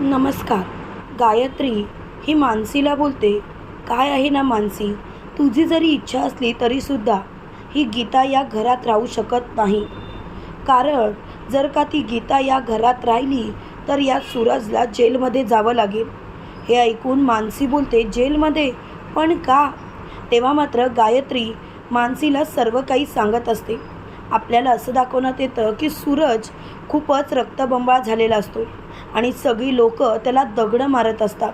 नमस्कार. गायत्री ही मानसीला बोलते. काय आहे ना मानसी? तुझी जरी इच्छा असली तरीसुद्धा ही गीता या घरात राहू शकत नाही. कारण जर का ती गीता या घरात राहिली तर या सूरजला जेलमध्ये जावं लागेल. हे ऐकून मानसी बोलते जेलमध्ये? पण का? तेव्हा मात्र गायत्री मानसीला सर्व काही सांगत असते. आपल्याला असं दाखवण्यात येतं की सूरज खूपच रक्तबंबाळ झालेला असतो आणि सगळी लोक त्याला दगडं मारत असतात.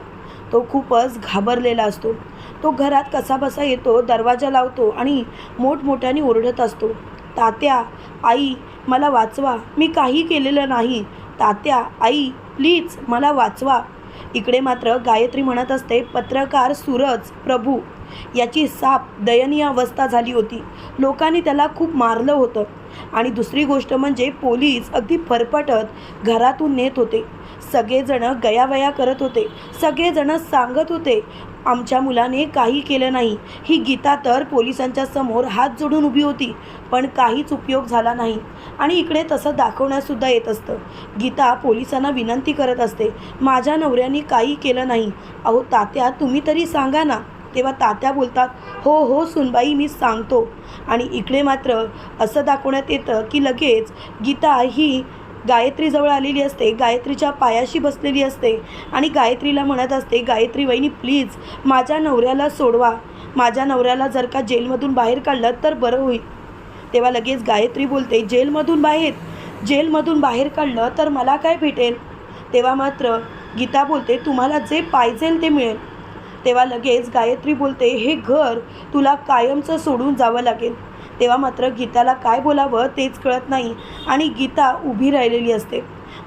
तो खूपच घाबरलेला असतो. तो घरात कसाबसा येतो दरवाजा लावतो आणि मोठमोठ्याने ओरडत असतो. तात्या आई मला वाचवा. मी काही केलेलं नाही. तात्या आई प्लीज मला वाचवा. इकडे मात्र गायत्री म्हणत असते पत्रकार सूरज प्रभू. याची साप दयनीय अवस्था झाली होती. लोकांनी त्याला खूप मारलं होतं. आणि दुसरी गोष्ट म्हणजे पोलीस अगदी फरफटत घरातून नेत होते. सगळेजणं गयावया करत होते. सगळेजणं सांगत होते आमच्या मुलाने काही केलं नाही. ही गीता तर पोलिसांच्या समोर हात जोडून उभी होती पण काहीच उपयोग झाला नाही. आणि इकडे तसं दाखवण्यासुद्धा येत असतं. गीता पोलिसांना विनंती करत असते माझ्या नवऱ्याने काही केलं नाही. अहो तात्या तुम्ही तरी सांगा ना. तेव्हा तात्या बोलतात हो हो सुनबाई मी सांगतो. आणि इकडे मात्र असं दाखवण्यात येतं की लगेच गीता ही गायत्रीजवळ आलेली असते गायत्रीच्या पायाशी बसलेली असते आणि गायत्रीला म्हणत असते गायत्री वहिनी प्लीज माझ्या नवऱ्याला सोडवा. माझ्या नवऱ्याला जर का जेलमधून बाहेर काढलं तर बरं होईल. तेव्हा लगेच गायत्री बोलते जेलमधून बाहेर जेलमधून बाहेर काढलं तर मला काय भेटेल? तेव्हा मात्र गीता बोलते तुम्हाला जे पाहिजेल ते मिळेल. तेव्हा लगेच गायत्री बोलते हे घर तुला कायमचं सोडून जावं लागेल. तेव्हा मात्र गीताला काय बोलावं तेच कळत नाही आणि गीता उभी राहिलेली असते.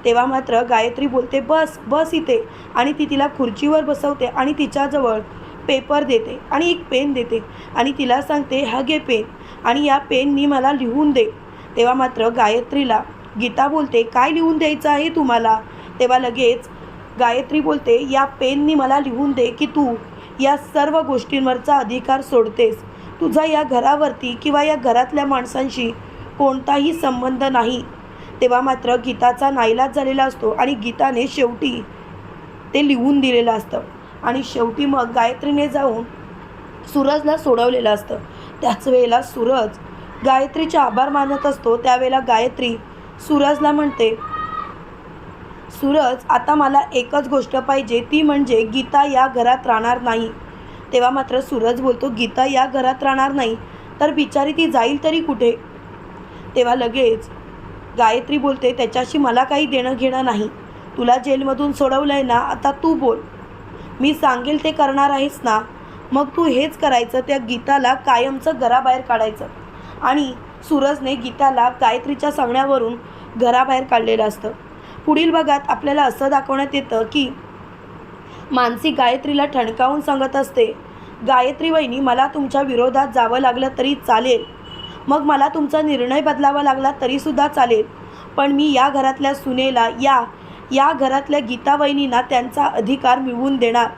तेव्हा मात्र गायत्री बोलते बस बस इथे. आणि ती तिला खुर्चीवर बसवते आणि तिच्याजवळ पेपर देते आणि एक पेन देते आणि तिला सांगते हा घे पेन आणि या पेननी मला लिहून दे. तेव्हा मात्र गायत्रीला गीता बोलते काय लिहून द्यायचं आहे तुम्हाला? तेव्हा लगेच गायत्री बोलते या पेननी मला लिहून दे की तू या सर्व गोष्टींवरचा अधिकार सोडतेस. तुझा या घरावरती किंवा या घरातल्या माणसांशी कोणताही संबंध नाही. तेव्हा मात्र गीताचा नाईलाज झालेला असतो आणि गीताने शेवटी ते लिहून दिलेलं असतं. आणि शेवटी मग गायत्रीने जाऊन सूरजला सोडवलेलं असतं. त्याच वेळेला सूरज गायत्रीचे आभार मानत असतो. त्यावेळेला गायत्री सूरजला म्हणते सूरज आता मला एकच गोष्ट पाहिजे ती म्हणजे गीता या घरात राहणार नाही. तेव्हा मात्र सूरज बोलतो गीता या घरात राहणार नाही तर बिचारी ती जाईल तरी कुठे? तेव्हा लगेच गायत्री बोलते त्याच्याशी मला काही देणं घेणं नाही. तुला जेलमधून सोडवलं आहे ना आता तू बोल. मी सांगेल ते करणार आहेस ना. मग तू हेच करायचं त्या गीताला कायमचं घराबाहेर काढायचं. आणि सूरजने गीताला गायत्रीच्या सांगण्यावरून घराबाहेर काढलेलं असतं. पुढील भागात आपल्याला असं दाखवण्यात येतं की मानसी गायत्रीला ठणकावून सांगत असते गायत्री वहिनी मला तुमच्या विरोधात जावं लागलं तरी चालेल. मग मला तुमचा निर्णय बदलावा लागला तरीसुद्धा चालेल. पण मी या घरातल्या सुनेला या या घरातल्या गीता वहिनींना त्यांचा अधिकार मिळवून देणार.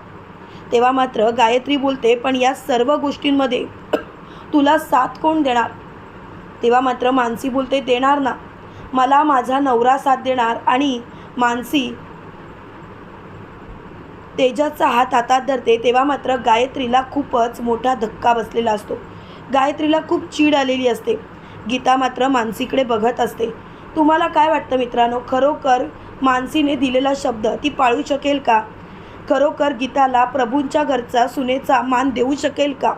तेव्हा मात्र गायत्री बोलते पण या सर्व गोष्टींमध्ये तुला साथ कोण देणार? तेव्हा मात्र मानसी बोलते देणार ना. मला माझा नवरा साथ देणार आणि मानसी तेजाचा हात हातात धरते तेव्हा मात्र गायत्रीला खूपच मोठा धक्का बसलेला असतो. गायत्रीला खूप चीड आलेली असते. गीता मात्र मानसीकडे बघत असते. तुम्हाला काय वाटतं मित्रांनो? खरोखर मानसीने दिलेला शब्द ती पाळू शकेल का? खरोखर गीताला प्रभूंच्या घरचा सुनेचा मान देऊ शकेल का?